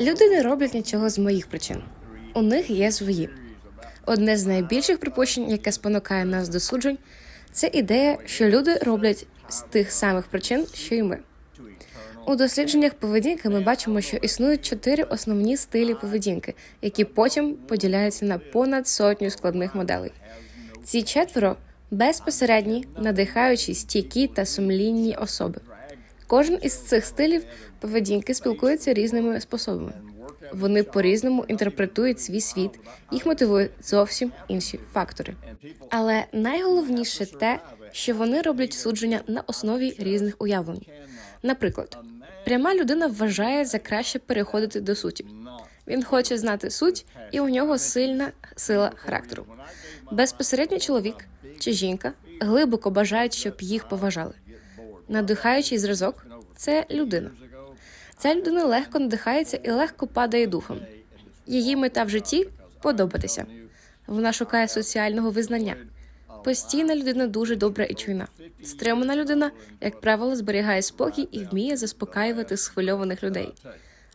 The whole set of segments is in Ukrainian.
Люди не роблять нічого з моїх причин. У них є свої. Одне з найбільших припущень, яке спонукає нас до суджень, це ідея, що люди роблять з тих самих причин, що й ми. У дослідженнях поведінки ми бачимо, що існують чотири основні стилі поведінки, які потім поділяються на понад сотню складних моделей. Ці четверо безпосередні, надихаючі, стійкі та сумлінні особи. Кожен із цих стилів поведінки спілкується різними способами. Вони по-різному інтерпретують свій світ, їх мотивують зовсім інші фактори. Але найголовніше те, що вони роблять судження на основі різних уявлень. Наприклад, пряма людина вважає за краще переходити до суті. Він хоче знати суть, і у нього сильна сила характеру. Безпосередньо чоловік чи жінка глибоко бажають, щоб їх поважали. Надихаючий зразок це людина. Ця людина легко надихається і легко падає духом. Її мета в житті подобатися. Вона шукає соціального визнання. Постійна людина дуже добра і чуйна. Стримана людина, як правило, зберігає спокій і вміє заспокаювати схвильованих людей.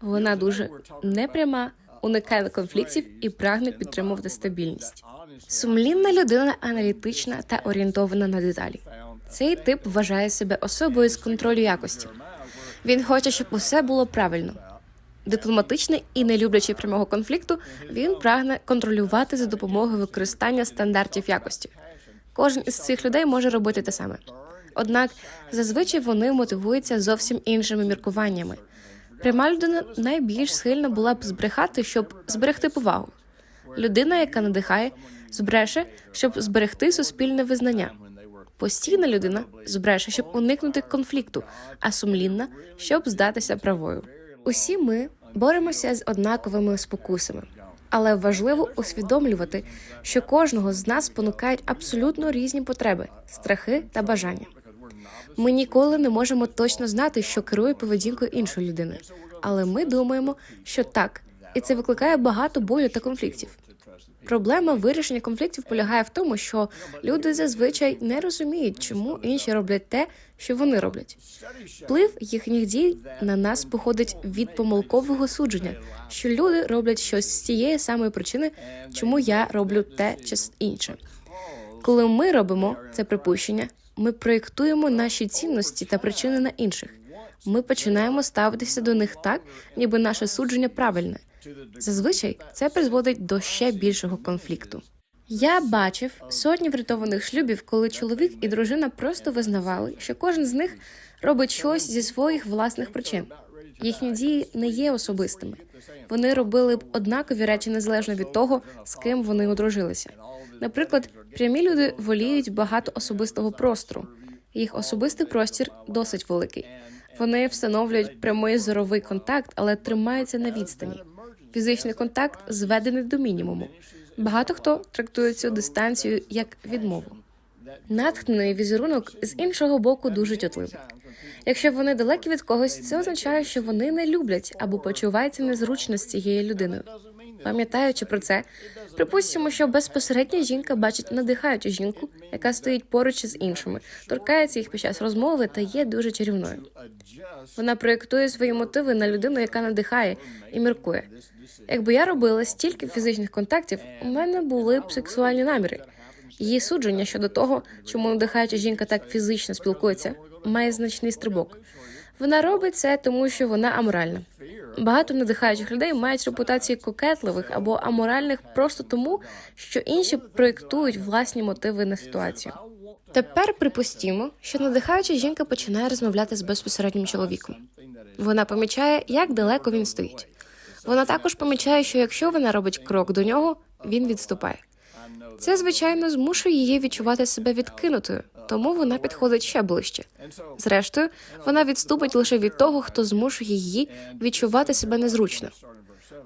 Вона дуже непряма, уникає конфліктів і прагне підтримувати стабільність. Сумлінна людина аналітична та орієнтована на деталі. Цей тип вважає себе особою з контролю якості. Він хоче, щоб усе було правильно. Дипломатичний і не люблячи прямого конфлікту, він прагне контролювати за допомогою використання стандартів якості. Кожен із цих людей може робити те саме. Однак зазвичай вони мотивуються зовсім іншими міркуваннями. Пряма людина найбільш схильна була б збрехати, щоб зберегти повагу. Людина, яка надихає, збреше, щоб зберегти суспільне визнання. Постійна людина збреше, щоб уникнути конфлікту, а сумлінна, щоб здатися правою. Усі ми боремося з однаковими спокусами, але важливо усвідомлювати, що кожного з нас спонукають абсолютно різні потреби, страхи та бажання. Ми ніколи не можемо точно знати, що керує поведінкою іншої людини, але ми думаємо, що так, і це викликає багато болю та конфліктів. Проблема вирішення конфліктів полягає в тому, що люди зазвичай не розуміють, чому інші роблять те, що вони роблять. Вплив їхніх дій на нас походить від помилкового судження, що люди роблять щось з тієї самої причини, чому я роблю те чи інше. Коли ми робимо це припущення, ми проєктуємо наші цінності та причини на інших. Ми починаємо ставитися до них так, ніби наше судження правильне. Зазвичай це призводить до ще більшого конфлікту. Я бачив сотні врятованих шлюбів, коли чоловік і дружина просто визнавали, що кожен з них робить щось зі своїх власних причин. Їхні дії не є особистими. Вони робили б однакові речі незалежно від того, з ким вони одружилися. Наприклад, прямі люди воліють багато особистого простору. Їх особистий простір досить великий. Вони встановлюють прямий зоровий контакт, але тримаються на відстані. Фізичний контакт зведений до мінімуму. Багато хто трактує цю дистанцію як відмову. Натхнений візерунок з іншого боку дуже чутливий. Якщо вони далекі від когось, це означає, що вони не люблять або почуваються незручно з цією людиною. Пам'ятаючи про це, припустимо, що безпосередня жінка бачить надихаючу жінку, яка стоїть поруч із іншими, торкається їх під час розмови та є дуже чарівною. Вона проєктує свої мотиви на людину, яка надихає і міркує. Якби я робила стільки фізичних контактів, у мене були б сексуальні наміри. Її судження щодо того, чому надихаюча жінка так фізично спілкується, має значний стрибок. Вона робить це, тому що вона аморальна. Багато надихаючих людей мають репутації кокетливих або аморальних просто тому, що інші проєктують власні мотиви на ситуацію. Тепер припустімо, що надихаюча жінка починає розмовляти з безпосереднім чоловіком. Вона помічає, як далеко він стоїть. Вона також помічає, що якщо вона робить крок до нього, він відступає. Це, звичайно, змушує її відчувати себе відкинутою, тому вона підходить ще ближче. Зрештою, вона відступить лише від того, хто змушує її відчувати себе незручно.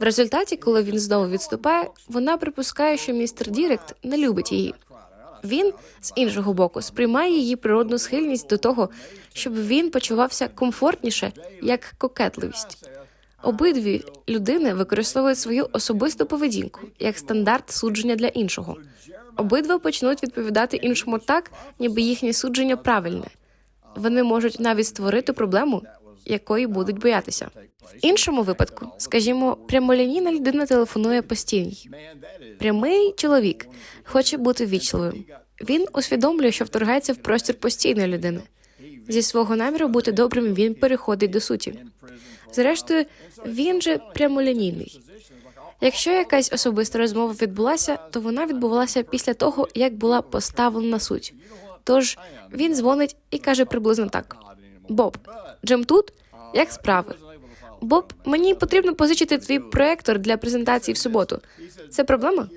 В результаті, коли він знову відступає, вона припускає, що містер Дірект не любить її. Він з іншого боку сприймає її природну схильність до того, щоб він почувався комфортніше як кокетливість. Обидві людини використовують свою особисту поведінку як стандарт судження для іншого. Обидва почнуть відповідати іншому так, ніби їхнє судження правильне. Вони можуть навіть створити проблему, якої будуть боятися. В іншому випадку, скажімо, прямолінійна людина телефонує постійній. Прямий чоловік хоче бути вічливим. Він усвідомлює, що вторгається в простір постійної людини. Зі свого наміру бути добрим він переходить до суті. Зрештою, він же прямолінійний. Якщо якась особиста розмова відбулася, то вона відбувалася після того, як була поставлена суть. Тож він дзвонить і каже приблизно так: Боб, Джем тут? Як справи? Боб, мені потрібно позичити твій проектор для презентації в суботу. Це проблема?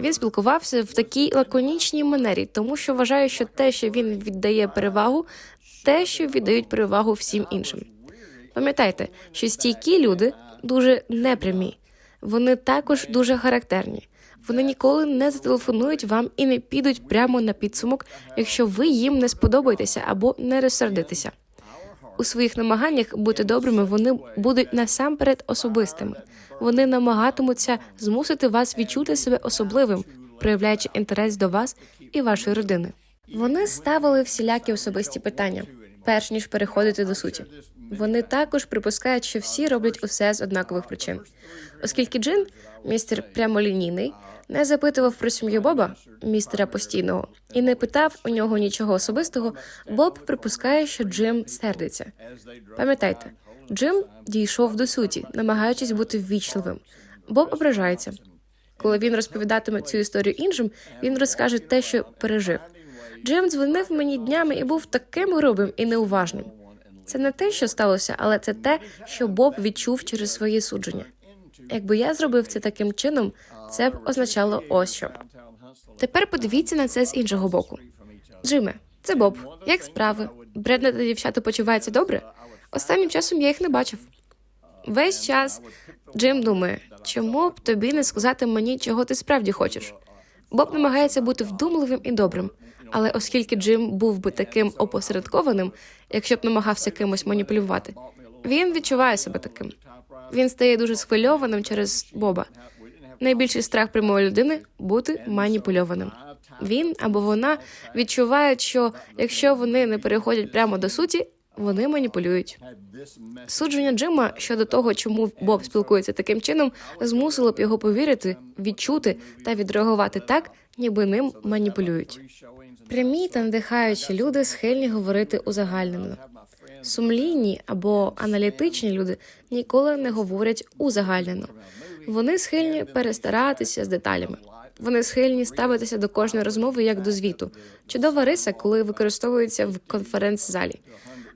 Він спілкувався в такій лаконічній манері, тому що вважає, що те, що він віддає перевагу, те, що віддають перевагу всім іншим. Пам'ятайте, що стійкі люди дуже непрямі. Вони також дуже характерні. Вони ніколи не зателефонують вам і не підуть прямо на підсумок, якщо ви їм не сподобаєтеся або не розсердитеся. У своїх намаганнях бути добрими вони будуть насамперед особистими. Вони намагатимуться змусити вас відчути себе особливим, проявляючи інтерес до вас і вашої родини. Вони ставили всілякі особисті питання, перш ніж переходити до суті. Вони також припускають, що всі роблять усе з однакових причин. Оскільки Джин, містер прямолінійний, не запитував про сім'ю Боба, містера постійного, і не питав у нього нічого особистого, Боб припускає, що Джим сердиться. Пам'ятайте, Джим дійшов до суті, намагаючись бути ввічливим. Боб ображається. Коли він розповідатиме цю історію іншим, він розкаже те, що пережив. Джим дзвонив мені днями і був таким грубим і неуважним. Це не те, що сталося, але це те, що Боб відчув через свої судження. Якби я зробив це таким чином, це б означало ось що. Тепер подивіться на це з іншого боку. Джиме, це Боб. Як справи? Бредна та дівчата почуваються добре? Останнім часом я їх не бачив. Весь час Джим думає, чому б тобі не сказати мені, чого ти справді хочеш. Боб намагається бути вдумливим і добрим, але оскільки Джим був би таким опосередкованим, якщо б намагався кимось маніпулювати, він відчуває себе таким. Він стає дуже схвильованим через Боба. Найбільший страх прямої людини бути маніпульованим. Він або вона відчувають, що якщо вони не переходять прямо до суті, вони маніпулюють. Судження Джима щодо того, чому Боб спілкується таким чином, змусило б його повірити, відчути та відреагувати так, ніби ним маніпулюють. Прямі та надихаючі люди схильні говорити узагальнено. Сумлінні або аналітичні люди ніколи не говорять узагальнено. Вони схильні перестаратися з деталями. Вони схильні ставитися до кожної розмови як до звіту. Чудова риса, коли використовується в конференц-залі.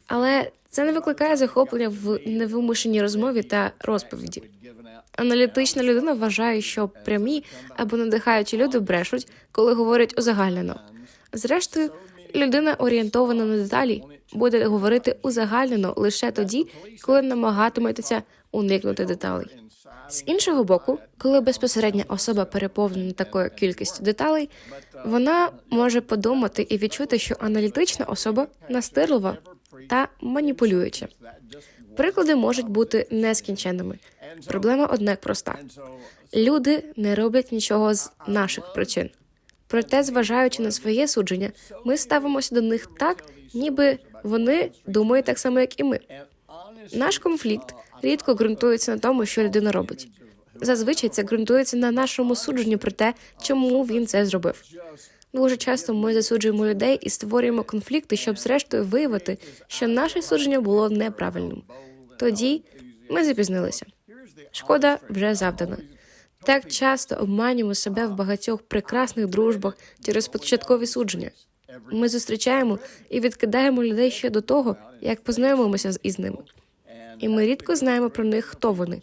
Але це не викликає захоплення в невимушеній розмові та розповіді. Аналітична людина вважає, що прямі або надихаючі люди брешуть, коли говорять узагальнено. Зрештою, людина орієнтована на деталі буде говорити узагальнено лише тоді, коли намагатиметься уникнути деталей. З іншого боку, коли безпосередня особа переповнена такою кількістю деталей, вона може подумати і відчути, що аналітична особа настирлива та маніпулююча. Приклади можуть бути нескінченними. Проблема однак проста: люди не роблять нічого з наших причин. Проте, зважаючи на своє судження, ми ставимося до них так, ніби вони думають так само, як і ми. Наш конфлікт рідко ґрунтується на тому, що людина робить. Зазвичай це ґрунтується на нашому судженні про те, чому він це зробив. Дуже часто ми засуджуємо людей і створюємо конфлікти, щоб зрештою виявити, що наше судження було неправильним. Тоді ми запізнилися. Шкода вже завдана. Так часто обманюємо себе в багатьох прекрасних дружбах через початкові судження. Ми зустрічаємо і відкидаємо людей ще до того, як познайомимося із ними. І ми рідко знаємо про них, хто вони.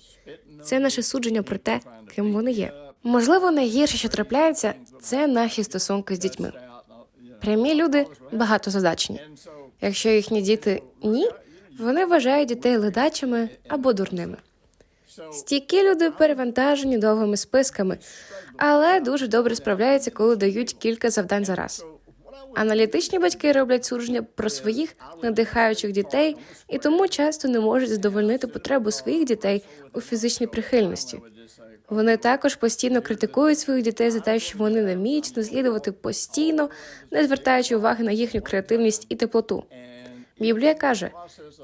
Це наше судження про те, ким вони є. Можливо, найгірше, що трапляється, це наші стосунки з дітьми. Прямі люди багатозадачні. Якщо їхні діти ні, вони вважають дітей ледачими або дурними. Стійкі люди перевантажені довгими списками, але дуже добре справляються, коли дають кілька завдань за раз. Аналітичні батьки роблять судження про своїх надихаючих дітей і тому часто не можуть задовольнити потребу своїх дітей у фізичній прихильності. Вони також постійно критикують своїх дітей за те, що вони не вміють наслідувати постійно, не звертаючи уваги на їхню креативність і теплоту. Біблія каже: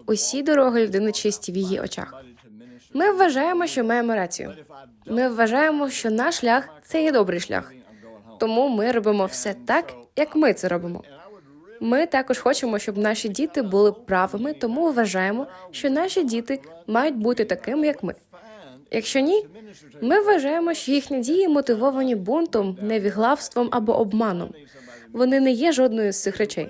усі дороги людини чисті в її очах. Ми вважаємо, що маємо рацію. Ми вважаємо, що наш шлях це є добрий шлях. Тому ми робимо все так, як ми це робимо. Ми також хочемо, щоб наші діти були правими, тому вважаємо, що наші діти мають бути такими, як ми. Якщо ні, ми вважаємо, що їхні дії мотивовані бунтом, невіглавством або обманом. Вони не є жодною з цих речей.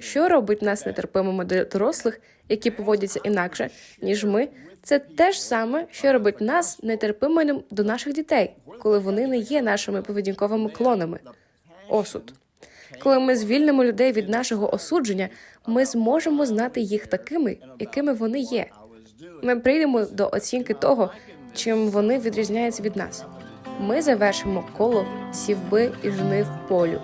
Що робить нас нетерпимими до дорослих, які поводяться інакше, ніж ми, це те ж саме, що робить нас нетерпимими до наших дітей, коли вони не є нашими поведінковими клонами. Осуд. Коли ми звільнимо людей від нашого осудження, ми зможемо знати їх такими, якими вони є. Ми прийдемо до оцінки того, чим вони відрізняються від нас. Ми завершимо коло сівби і жнив полю.